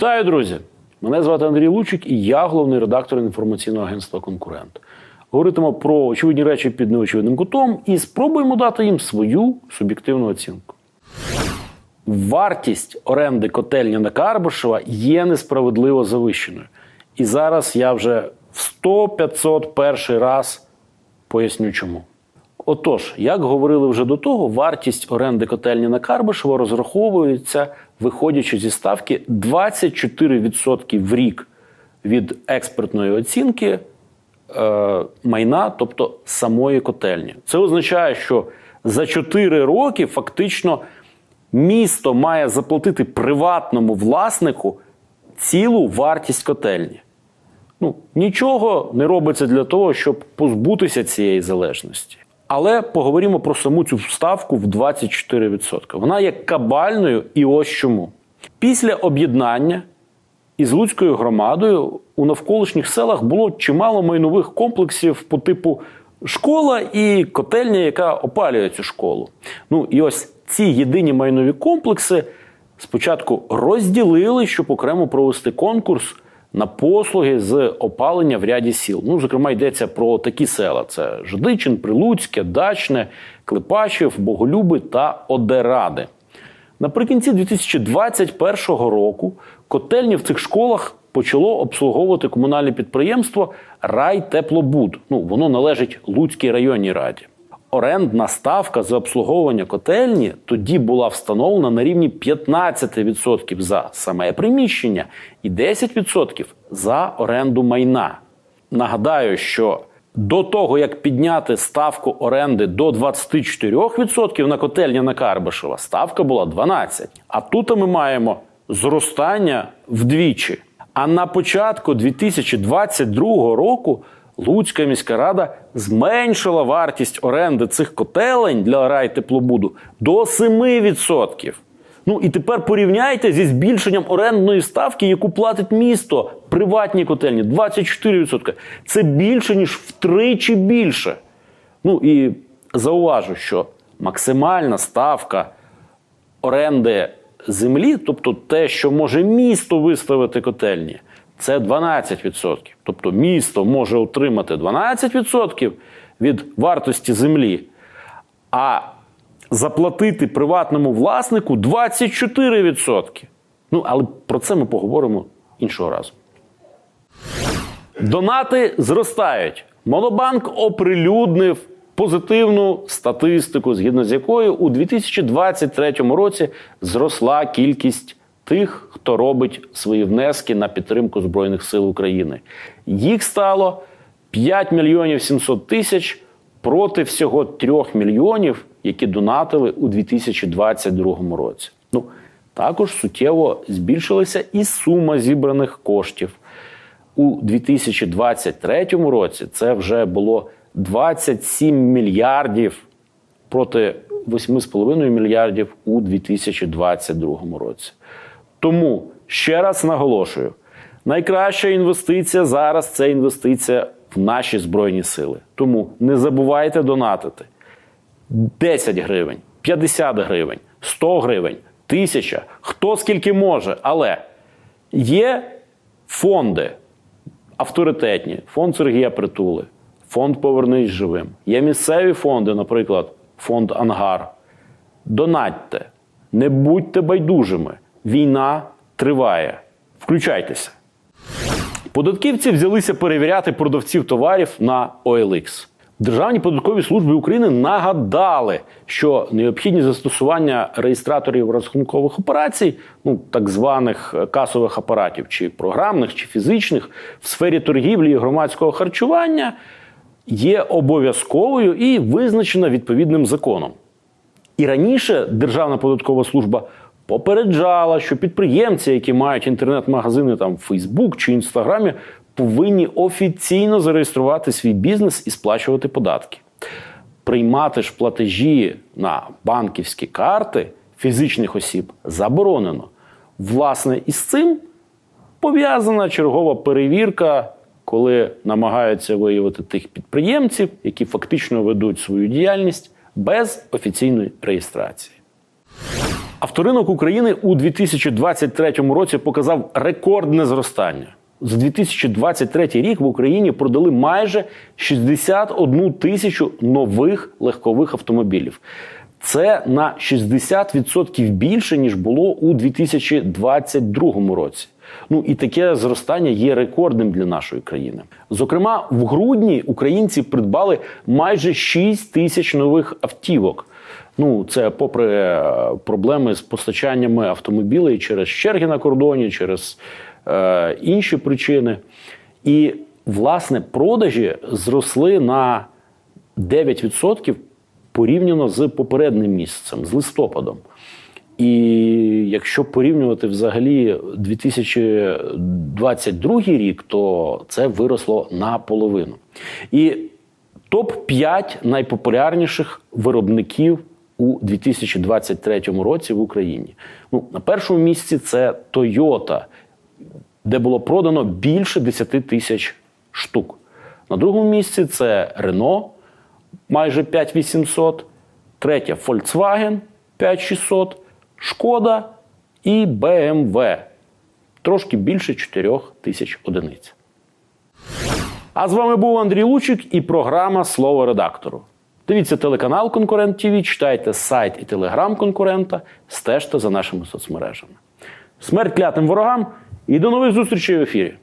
Вітаю, друзі! Мене звати Андрій Лучик, і я головний редактор інформаційного агентства Конкурент. Говоритимо про очевидні речі під неочевидним кутом і спробуємо дати їм свою суб'єктивну оцінку. Вартість оренди котельні на Карбишева є несправедливо завищеною. І зараз я вже в 100-501 раз поясню чому. Отож, як говорили вже до того, вартість оренди котельні на Карбишево розраховується, виходячи зі ставки 24% в рік від експертної оцінки е, майна, тобто самої котельні. Це означає, що за 4 роки фактично місто має заплатити приватному власнику цілу вартість котельні. Ну, нічого не робиться для того, щоб позбутися цієї залежності. Але поговоримо про саму цю ставку в 24%. Вона є кабальною і ось чому. Після об'єднання із Луцькою громадою у навколишніх селах було чимало майнових комплексів по типу школа і котельня, яка опалює цю школу. Ну і ось ці єдині майнові комплекси спочатку розділили, щоб окремо провести конкурс на послуги з опалення в ряді сіл. Ну, зокрема, йдеться про такі села: це Жидичин, Прилуцьке, Дачне, Клепачів, Боголюби та Одеради. Наприкінці 2021 року котельні в цих школах почало обслуговувати комунальне підприємство Райтеплобуд. Ну, воно належить Луцькій районній раді. Орендна ставка за обслуговування котельні тоді була встановлена на рівні 15% за саме приміщення і 10% за оренду майна. Нагадаю, що до того, як підняти ставку оренди до 24% на котельня на Карбишева, ставка була 12%. А тут ми маємо зростання вдвічі. А на початку 2022 року Луцька міська рада зменшила вартість оренди цих котелень для райтеплобуду до 7%. Ну і тепер порівняйте зі збільшенням орендної ставки, яку платить місто приватні котельні 24%. Це більше ніж втричі більше. Ну і зауважу, що максимальна ставка оренди землі, тобто те, що може місто виставити котельні, це 12%. Тобто місто може отримати 12% від вартості землі, а заплатити приватному власнику 24%. Ну, але про це ми поговоримо іншого разу. Донати зростають. Монобанк оприлюднив позитивну статистику, згідно з якою у 2023 році зросла кількість тих, хто робить свої внески на підтримку Збройних сил України. Їх стало 5 мільйонів 700 тисяч проти всього 3 мільйонів, які донатили у 2022 році. Ну, також суттєво збільшилася і сума зібраних коштів. У 2023 році це вже було 27 мільярдів проти 8,5 мільярдів у 2022 році. Тому ще раз наголошую: найкраща інвестиція зараз це інвестиція в наші збройні сили. Тому не забувайте донатити 10 гривень, 50 гривень, 100 гривень, 1000, хто скільки може. Але є фонди авторитетні, фонд Сергія Притули, фонд Повернись живим. Є місцеві фонди, наприклад, фонд Ангар. Донатьте, не будьте байдужими. Війна триває. Включайтеся. Податківці взялися перевіряти продавців товарів на OLX. Державні податкові служби України нагадали, що необхідні застосування реєстраторів розрахункових операцій, ну так званих касових апаратів, чи програмних, чи фізичних, в сфері торгівлі і громадського харчування є обов'язковою і визначена відповідним законом. І раніше Державна податкова служба попереджала, що підприємці, які мають інтернет-магазини там в Facebook чи Інстаграмі, повинні офіційно зареєструвати свій бізнес і сплачувати податки. Приймати ж платежі на банківські карти фізичних осіб заборонено. Власне, із цим пов'язана чергова перевірка, коли намагаються виявити тих підприємців, які фактично ведуть свою діяльність без офіційної реєстрації. Авторинок України у 2023 році показав рекордне зростання. За 2023 рік в Україні продали майже 61 тисячу нових легкових автомобілів. Це на 60% більше ніж було у 2022 році. Ну і таке зростання є рекордним для нашої країни. Зокрема, в грудні українці придбали майже 6 тисяч нових автівок. Ну, це попри е, проблеми з постачаннями автомобілей через черги на кордоні, через е, інші причини. І, власне, продажі зросли на 9% порівняно з попереднім місяцем, з листопадом. І якщо порівнювати взагалі 2022 рік, то це виросло наполовину. І топ-5 найпопулярніших виробників у 2023 році в Україні. Ну, на першому місці це Toyota, де було продано більше 10 тисяч штук. На другому місці це Renault, майже 5800, третє Volkswagen 5600, Шкода і BMW трошки більше 4 тисяч одиниць. А з вами був Андрій Лучик і програма Слово редактору. Дивіться телеканал Конкурент ТВ, читайте сайт і телеграм конкурента, стежте за нашими соцмережами. Смерть клятим ворогам і до нових зустрічей в ефірі.